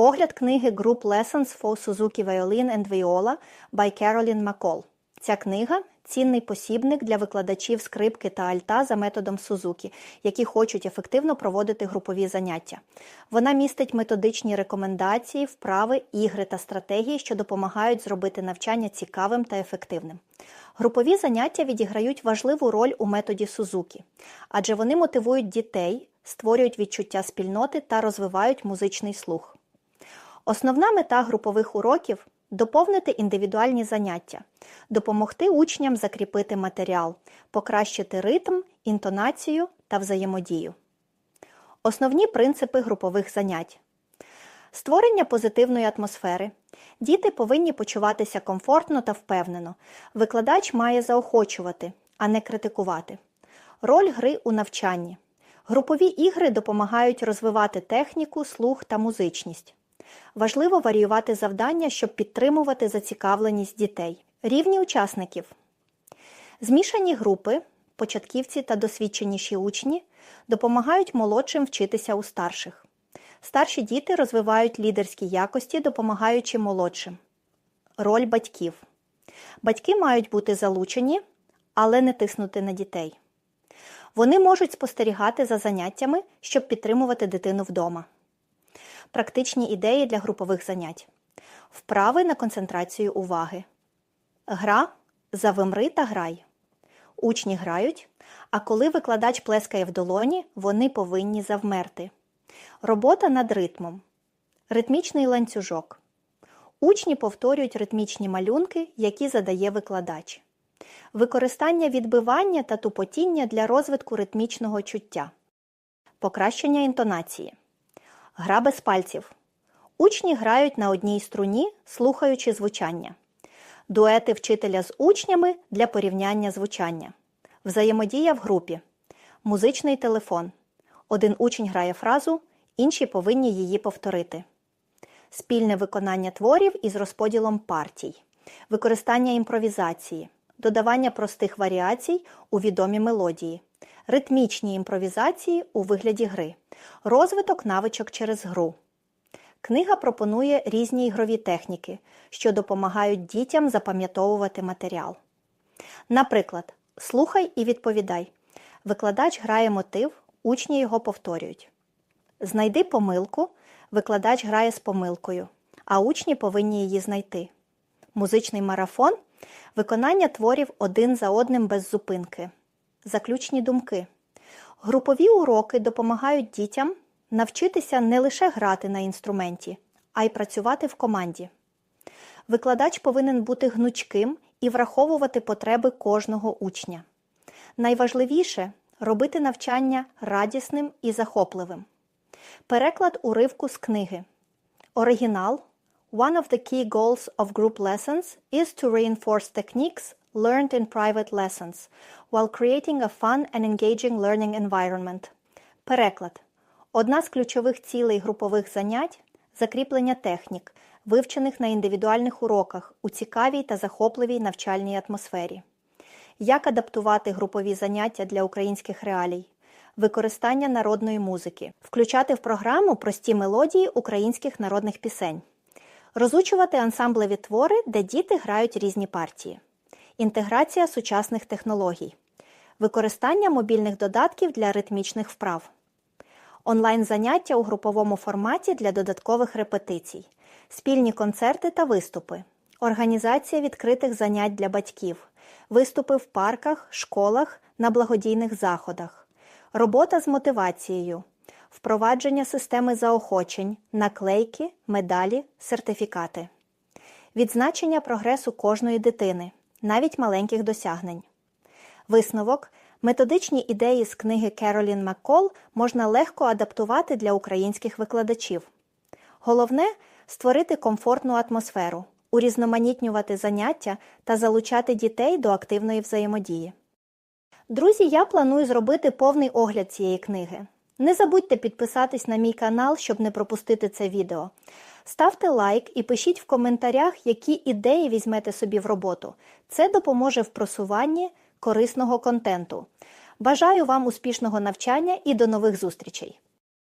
Огляд книги Group Lessons for Suzuki Violin and Viola by Carolyn McCall. Ця книга цінний посібник для викладачів скрипки та альта за методом Сузукі, які хочуть ефективно проводити групові заняття. Вона містить методичні рекомендації, вправи, ігри та стратегії, що допомагають зробити навчання цікавим та ефективним. Групові заняття відіграють важливу роль у методі Сузукі, адже вони мотивують дітей, створюють відчуття спільноти та розвивають музичний слух. Основна мета групових уроків доповнити індивідуальні заняття, допомогти учням закріпити матеріал, покращити ритм, інтонацію та взаємодію. Основні принципи групових занять. Створення позитивної атмосфери. Діти повинні почуватися комфортно та впевнено. Викладач має заохочувати, а не критикувати. Роль гри у навчанні. Групові ігри допомагають розвивати техніку, слух та музичність. Важливо варіювати завдання, щоб підтримувати зацікавленість дітей. Рівні учасників. Змішані групи, початківці та досвідченіші учні допомагають молодшим вчитися у старших. Старші діти розвивають лідерські якості, допомагаючи молодшим. Роль батьків. Батьки мають бути залучені, але не тиснути на дітей. Вони можуть спостерігати за заняттями, щоб підтримувати дитину вдома. Практичні ідеї для групових занять. Вправи на концентрацію уваги. Гра завимри та грай. Учні грають, а коли викладач плескає в долоні, вони повинні завмерти. Робота над ритмом. Ритмічний ланцюжок. Учні повторюють ритмічні малюнки, які задає викладач. Використання відбивання та тупотіння для розвитку ритмічного чуття. Покращення інтонації. Гра без пальців. Учні грають на одній струні, слухаючи звучання. Дуети вчителя з учнями для порівняння звучання. Взаємодія в групі. Музичний телефон. Один учень грає фразу, інші повинні її повторити. Спільне виконання творів із розподілом партій. Використання імпровізації. Додавання простих варіацій у відомі мелодії. Ритмічні імпровізації у вигляді гри. Розвиток навичок через гру. Книга пропонує різні ігрові техніки, що допомагають дітям запам'ятовувати матеріал. Наприклад, слухай і відповідай. Викладач грає мотив, учні його повторюють. Знайди помилку, викладач грає з помилкою, а учні повинні її знайти. Музичний марафон виконання творів один за одним без зупинки. Заключні думки. Групові уроки допомагають дітям навчитися не лише грати на інструменті, а й працювати в команді. Викладач повинен бути гнучким і враховувати потреби кожного учня. Найважливіше робити навчання радісним і захопливим. Переклад уривку з книги. Оригінал. One of the key goals of group lessons is to reinforce techniques learned in private lessons while creating a fun and engaging learning environment. Переклад. Одна з ключових цілей групових занять закріплення технік, вивчених на індивідуальних уроках у цікавій та захопливій навчальній атмосфері. Як адаптувати групові заняття для українських реалій, використання народної музики, включати в програму прості мелодії українських народних пісень, розучувати ансамблеві твори, де діти грають різні партії, інтеграція сучасних технологій, використання мобільних додатків для ритмічних вправ, онлайн-заняття у груповому форматі для додаткових репетицій, спільні концерти та виступи, організація відкритих занять для батьків, виступи в парках, школах, на благодійних заходах, робота з мотивацією, впровадження системи заохочень, наклейки, медалі, сертифікати, відзначення прогресу кожної дитини, навіть маленьких досягнень. Висновок методичні ідеї з книги Керолін Маккол можна легко адаптувати для українських викладачів. Головне створити комфортну атмосферу, урізноманітнювати заняття та залучати дітей до активної взаємодії. Друзі, я планую зробити повний огляд цієї книги. Не забудьте підписатись на мій канал, щоб не пропустити це відео. Ставте лайк і пишіть в коментарях, які ідеї візьмете собі в роботу. Це допоможе в просуванні корисного контенту. Бажаю вам успішного навчання і до нових зустрічей!